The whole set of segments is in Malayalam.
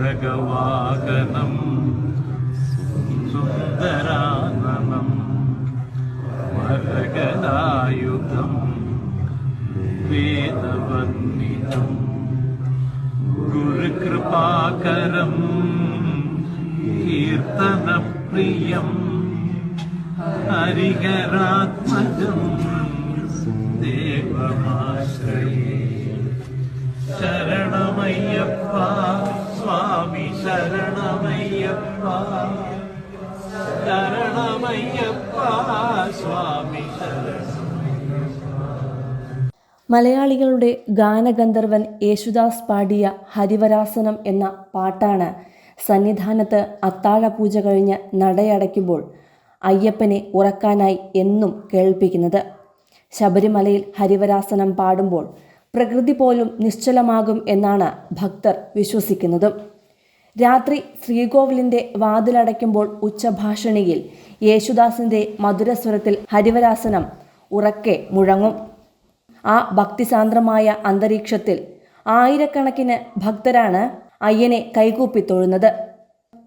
रगवागनं सुन्दराननं भरगदायुधं वेदवन्दिनं गुरुकृपाकरं कीर्तनप्रियम् हरिहरात्मजं देवमाश्रये शरणमय्यप्पा സ്വാമി ശരണമയ്യപ്പ. ശരണമയ്യപ്പ സ്വാമി മലയാളികളുടെ ഗാനഗന്ധർവൻ യേശുദാസ് പാടിയ ഹരിവരാസനം എന്ന പാട്ടാണ് സന്നിധാനത്ത് അത്താഴപൂജ കഴിഞ്ഞ് നടയടയ്ക്കുമ്പോൾ അയ്യപ്പനെ ഉറക്കാനായി എന്നും കേൾപ്പിക്കുന്നത്. ശബരിമലയിൽ ഹരിവരാസനം പാടുമ്പോൾ പ്രകൃതി പോലും നിശ്ചലമാകും എന്നാണ് ഭക്തർ വിശ്വസിക്കുന്നതും. രാത്രി ശ്രീകോവിലിന്റെ വാതിലടയ്ക്കുമ്പോൾ ഉച്ചഭാഷണിയിൽ യേശുദാസിന്റെ മധുരസ്വരത്തിൽ ഹരിവരാസനം ഉറക്കെ മുഴങ്ങും. ആ ഭക്തിസാന്ദ്രമായ അന്തരീക്ഷത്തിൽ ആയിരക്കണക്കിന് ഭക്തരാണ് അയ്യനെ കൈകൂപ്പി തൊഴുന്നത്.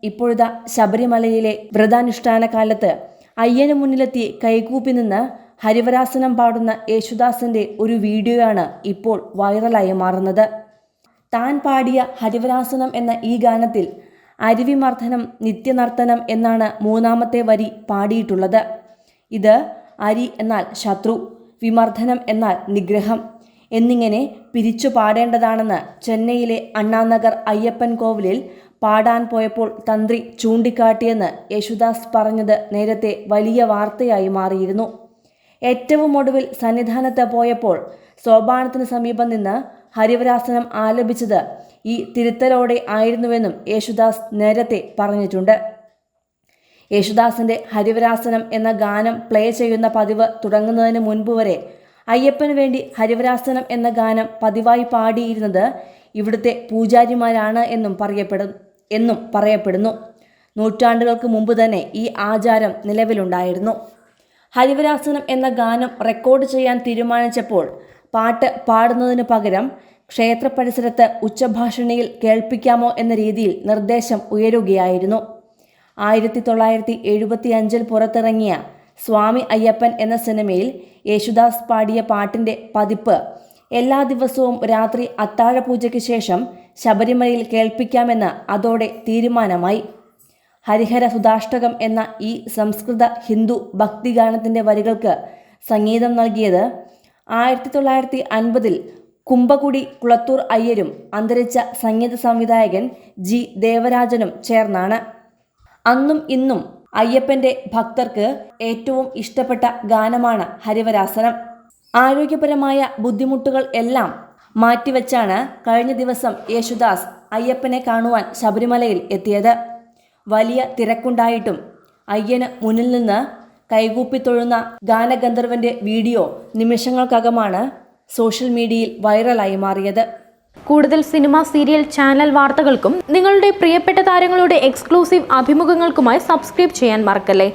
ഇപ്പോഴത്തെ ശബരിമലയിലെ വ്രതാനുഷ്ഠാന കാലത്ത് അയ്യന് മുന്നിലെത്തി കൈകൂപ്പി നിന്ന് ഹരിവരാസനം പാടുന്ന യേശുദാസിന്റെ ഒരു വീഡിയോയാണ് ഇപ്പോൾ വൈറലായി മാറുന്നത്. താൻ പാടിയ ഹരിവരാസനം എന്ന ഈ ഗാനത്തിൽ അരുവിമർദ്ദനം നിത്യനർത്തനം എന്നാണ് മൂന്നാമത്തെ വരി പാടിയിട്ടുള്ളത്. ഇത് അരി എന്നാൽ ശത്രു വിമർദ്ദനം എന്നാൽ നിഗ്രഹം എന്നിങ്ങനെ പിരിച്ചു പാടേണ്ടതാണെന്ന് ചെന്നൈയിലെ അണ്ണാനഗർ അയ്യപ്പൻ കോവിലിൽ പാടാൻ പോയപ്പോൾ തന്ത്രി ചൂണ്ടിക്കാട്ടിയെന്ന് യേശുദാസ് പറഞ്ഞത് നേരത്തെ വലിയ വാർത്തയായി മാറിയിരുന്നു. ഏറ്റവും ഒടുവിൽ സന്നിധാനത്ത് പോയപ്പോൾ സോപാനത്തിന് സമീപം നിന്ന് ഹരിവരാസനം ആലപിച്ചത് ഈ തിരുത്തലോടെ ആയിരുന്നുവെന്നും യേശുദാസ് നേരത്തെ പറഞ്ഞിട്ടുണ്ട്. യേശുദാസിന്റെ ഹരിവരാസനം എന്ന ഗാനം പ്ലേ ചെയ്യുന്ന പതിവ് തുടങ്ങുന്നതിന് മുൻപ് വരെ അയ്യപ്പന് വേണ്ടി ഹരിവരാസനം എന്ന ഗാനം പതിവായി പാടിയിരുന്നത് ഇവിടുത്തെ പൂജാരിമാരാണ് എന്നും പറയപ്പെടും എന്നും പറയപ്പെടുന്നു. നൂറ്റാണ്ടുകൾക്ക് മുമ്പ് തന്നെ ഈ ആചാരം നിലവിലുണ്ടായിരുന്നു. ഹരിവരാസനം എന്ന ഗാനം റെക്കോർഡ് ചെയ്യാൻ തീരുമാനിച്ചപ്പോൾ പാട്ട് പാടുന്നതിന് പകരം ക്ഷേത്ര പരിസരത്ത് ഉച്ചഭാഷണിയിൽ കേൾപ്പിക്കാമോ എന്ന രീതിയിൽ നിർദ്ദേശം ഉയരുകയായിരുന്നു. ആയിരത്തി തൊള്ളായിരത്തി എഴുപത്തി അഞ്ചിൽ പുറത്തിറങ്ങിയ സ്വാമി അയ്യപ്പൻ എന്ന സിനിമയിൽ യേശുദാസ് പാടിയ പാട്ടിന്റെ പതിപ്പ് എല്ലാ ദിവസവും രാത്രി അത്താഴപൂജയ്ക്ക് ശേഷം ശബരിമലയിൽ കേൾപ്പിക്കാമെന്ന് അതോടെ തീരുമാനമായി. ഹരിഹര സുധാഷ്ടകം എന്ന ഈ സംസ്കൃത ഹിന്ദു ഭക്തിഗാനത്തിന്റെ വരികൾക്ക് സംഗീതം നൽകിയത് ആയിരത്തി തൊള്ളായിരത്തി അൻപതിൽ കുമ്പകുടി കുളത്തൂർ അയ്യരും അന്തരിച്ച സംഗീത സംവിധായകൻ ജി ദേവരാജനും ചേർന്നാണ്. അന്നും ഇന്നും അയ്യപ്പന്റെ ഭക്തർക്ക് ഏറ്റവും ഇഷ്ടപ്പെട്ട ഗാനമാണ് ഹരിവരാസനം. ആരോഗ്യപരമായ ബുദ്ധിമുട്ടുകൾ എല്ലാം മാറ്റിവെച്ചാണ് കഴിഞ്ഞ ദിവസം യേശുദാസ് അയ്യപ്പനെ കാണുവാൻ ശബരിമലയിൽ എത്തിയത്. വലിയ തിരക്കുണ്ടായിട്ടും അയ്യന് മുന്നിൽ നിന്ന് കൈകൂപ്പി തൊഴുന്ന ഗാനഗന്ധർവന്റെ വീഡിയോ നിമിഷങ്ങൾക്കകമാണ് സോഷ്യൽ മീഡിയയിൽ വൈറലായി മാറിയത്. കൂടുതൽ സിനിമ സീരിയൽ ചാനൽ വാർത്തകൾക്കും നിങ്ങളുടെ പ്രിയപ്പെട്ട താരങ്ങളുടെ എക്സ്ക്ലൂസീവ് അഭിമുഖങ്ങൾക്കുമായി സബ്സ്ക്രൈബ് ചെയ്യാൻ മറക്കല്ലേ?